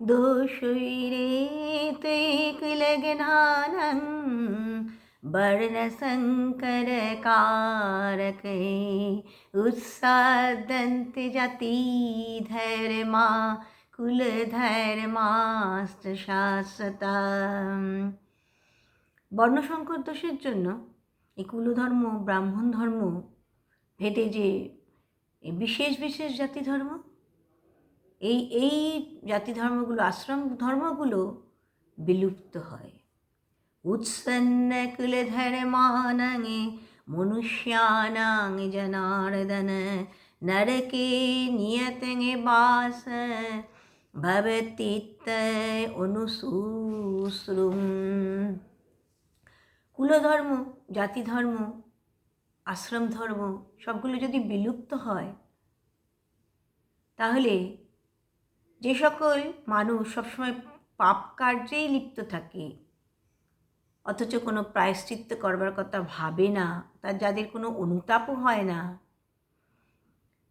दोषैरे ते कुलघ्नानं वर्णसङ्करकारकै उत्सादन्ति जातिधर्मा কুলধর্মাস্ত শাশ্বতা বর্ণসংকর দোষের জন্য এই কুলধর্ম ব্রাহ্মণ ধর্ম ভেদে যে এই বিশেষ বিশেষ জাতি ধর্ম এই এই জাতি ধর্মগুলো আশ্রম ধর্মগুলো বিলুপ্ত হয়। উৎসন্ন কুলে কুলধর্মানাঙে মনুষ্যানাং জনার্দন, নরকে নিয়তঙে বাস ভবতীত অনুশুশ্রুম কুলধর্ম জাতি ধর্ম আশ্রম ধর্ম সবগুলো যদি বিলুপ্ত হয়, তাহলে যে সকল মানুষ সবসময় পাপ কার্যেই লিপ্ত থাকে, অথচ কোনো প্রায়শ্চিত্ত করবার কথা ভাবে না, তার যাদের কোনো অনুতাপও হয় না,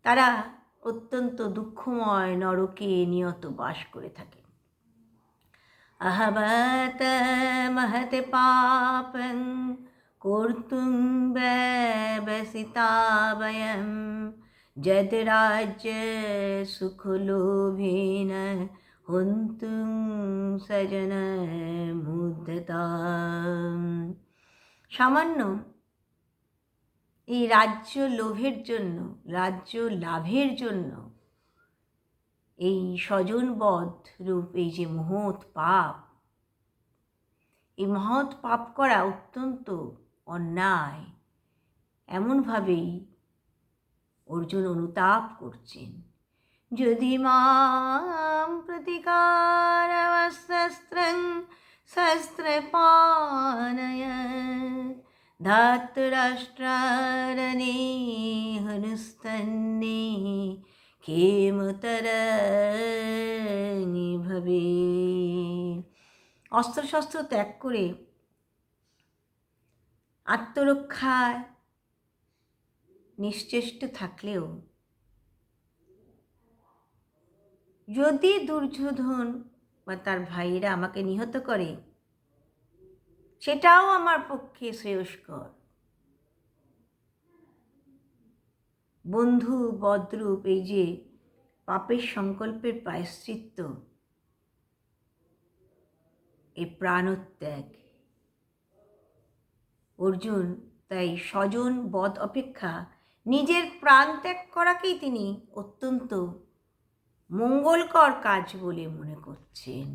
তারা অত্যন্ত দুঃখময় নরকে নিয়ত বাস করে থাকে। আহবত মহত পাপং কর্তুং ব্যবসিতা বয়ম যদ রাজ্য সুখলোভেন হন্তুং সজন মুদ্রতা সামান্য এই রাজ্য লোভের জন্য রাজ্য লাভের জন্য এই স্বজনবধ রূপ, এই যে মহৎ পাপ, এই মহৎ পাপ করা অত্যন্ত অন্যায়। এমনভাবেই অর্জুন অনুতাপ করছেন। যদি মাম প্রতিকারস্ত্রং শস্ত্রপানয় ধাতরাষ্ট্রারণে হনুস্তন্নে ক্ষেমতরণি ভবে। অস্ত্রশস্ত্র ত্যাগ করে আত্মরক্ষায় নিশ্চেষ্ট থাকলেও। যদি দুর্যোধন বা তার ভাইয়েরা আমাকে নিহত করে, সেটাও আমার পক্ষে শ্রেয়স্কর। বন্ধু বদ্রূপ এই যে পাপের সংকল্পের প্রায়শ্চিত্ত, এ প্রাণত্যাগ। অর্জুন তাই স্বজন বধ অপেক্ষা নিজের প্রাণ ত্যাগ করাকেই তিনি অত্যন্ত মঙ্গলকর কাজ বলে মনে করছেন।